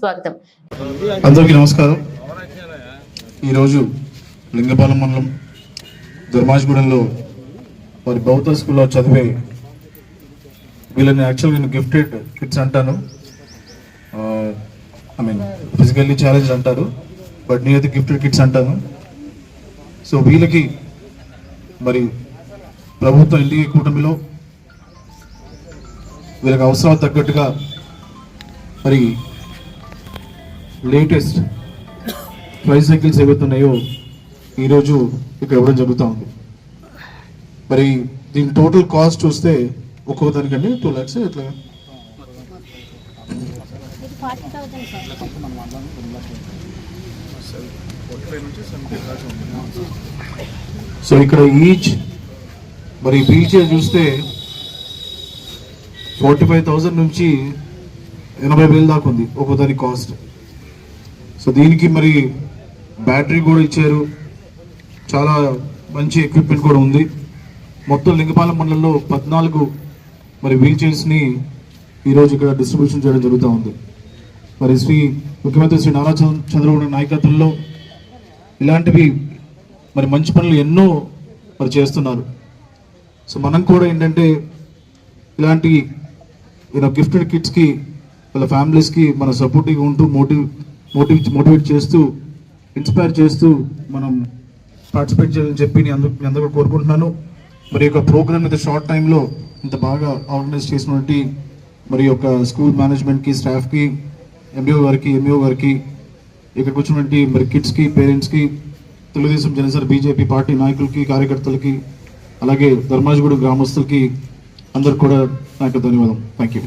స్వాగతం. అందరికీ నమస్కారం. ఈరోజు లింగపాలెం మండలం ధర్మాజ్గూడెంలో వారి బౌద్ధ స్కూల్లో చదివే వీళ్ళని యాక్చువల్గా నేను గిఫ్టెడ్ కిడ్స్ అంటాను. ఐ మీన్ ఫిజికల్లీ ఛాలెంజ్ అంటారు. బట్ నేనైతే గిఫ్టెడ్ కిడ్స్ అంటాను. సో వీళ్ళకి మరి ప్రభుత్వం ఎన్డీఏ కూటమిలో వీళ్ళకి అవసరాలు తగ్గట్టుగా మరి లేటెస్ట్ ట్రై సైకిల్స్ ఏవైతే ఉన్నాయో ఈరోజు ఇక్కడ ఇవ్వడం జరుగుతూ ఉంది. మరి దీని టోటల్ కాస్ట్ చూస్తే ఒక్కొక్క దానికండి టూ ల్యాక్స్ ఇట్లా సో ఇక్కడ ఈచ్ మరి వీల్ చైర్ చూస్తే ఫార్టీ ఫైవ్ థౌజండ్ నుంచి ఎనభై వేలు దాకా ఉంది ఒక్కో దాని కాస్ట్ సో దీనికి మరి బ్యాటరీ కూడా ఇచ్చారు. చాలా మంచి ఎక్విప్మెంట్ కూడా ఉంది. మొత్తం లింగపాలెం మండలంలో పద్నాలుగు మరి వీల్ చైర్స్ని ఈరోజు ఇక్కడ డిస్ట్రిబ్యూషన్ చేయడం జరుగుతూ ఉంది. మరి శ్రీ ముఖ్యమంత్రి శ్రీ నారా చంద్రబాబు నాయకత్వంలో ఇలాంటివి మరి మంచి పనులు ఎన్నో మరి చేస్తున్నారు. సో మనం కూడా ఏంటంటే ఇలాంటి గిఫ్టెడ్ కిడ్స్కి వాళ్ళ ఫ్యామిలీస్కి మన సపోర్టివ్గా ఉంటూ మోటివ్ మోటివ్ మోటివేట్ చేస్తూ ఇన్స్పైర్ చేస్తూ మనం పార్టిసిపేట్ చేయాలని చెప్పి నేను అందరూ అందరూ కోరుకుంటున్నాను. మరి యొక్క ప్రోగ్రామ్ ఇంత షార్ట్ టైంలో ఇంత బాగా ఆర్గనైజ్ చేసినటువంటి మరి యొక్క స్కూల్ మేనేజ్మెంట్కి స్టాఫ్కి ఎంబీఓ గారికి ఎంఈఓ గారికి ఇక్కడ కూర్చున్నటువంటి మరి కిడ్స్కి పేరెంట్స్కి తెలుగుదేశం జనసేన బీజేపీ పార్టీ నాయకులకి కార్యకర్తలకి అలాగే ధర్మాజగూడ గ్రామస్తులకి అందరు కూడా నాకు ధన్యవాదం. Thank you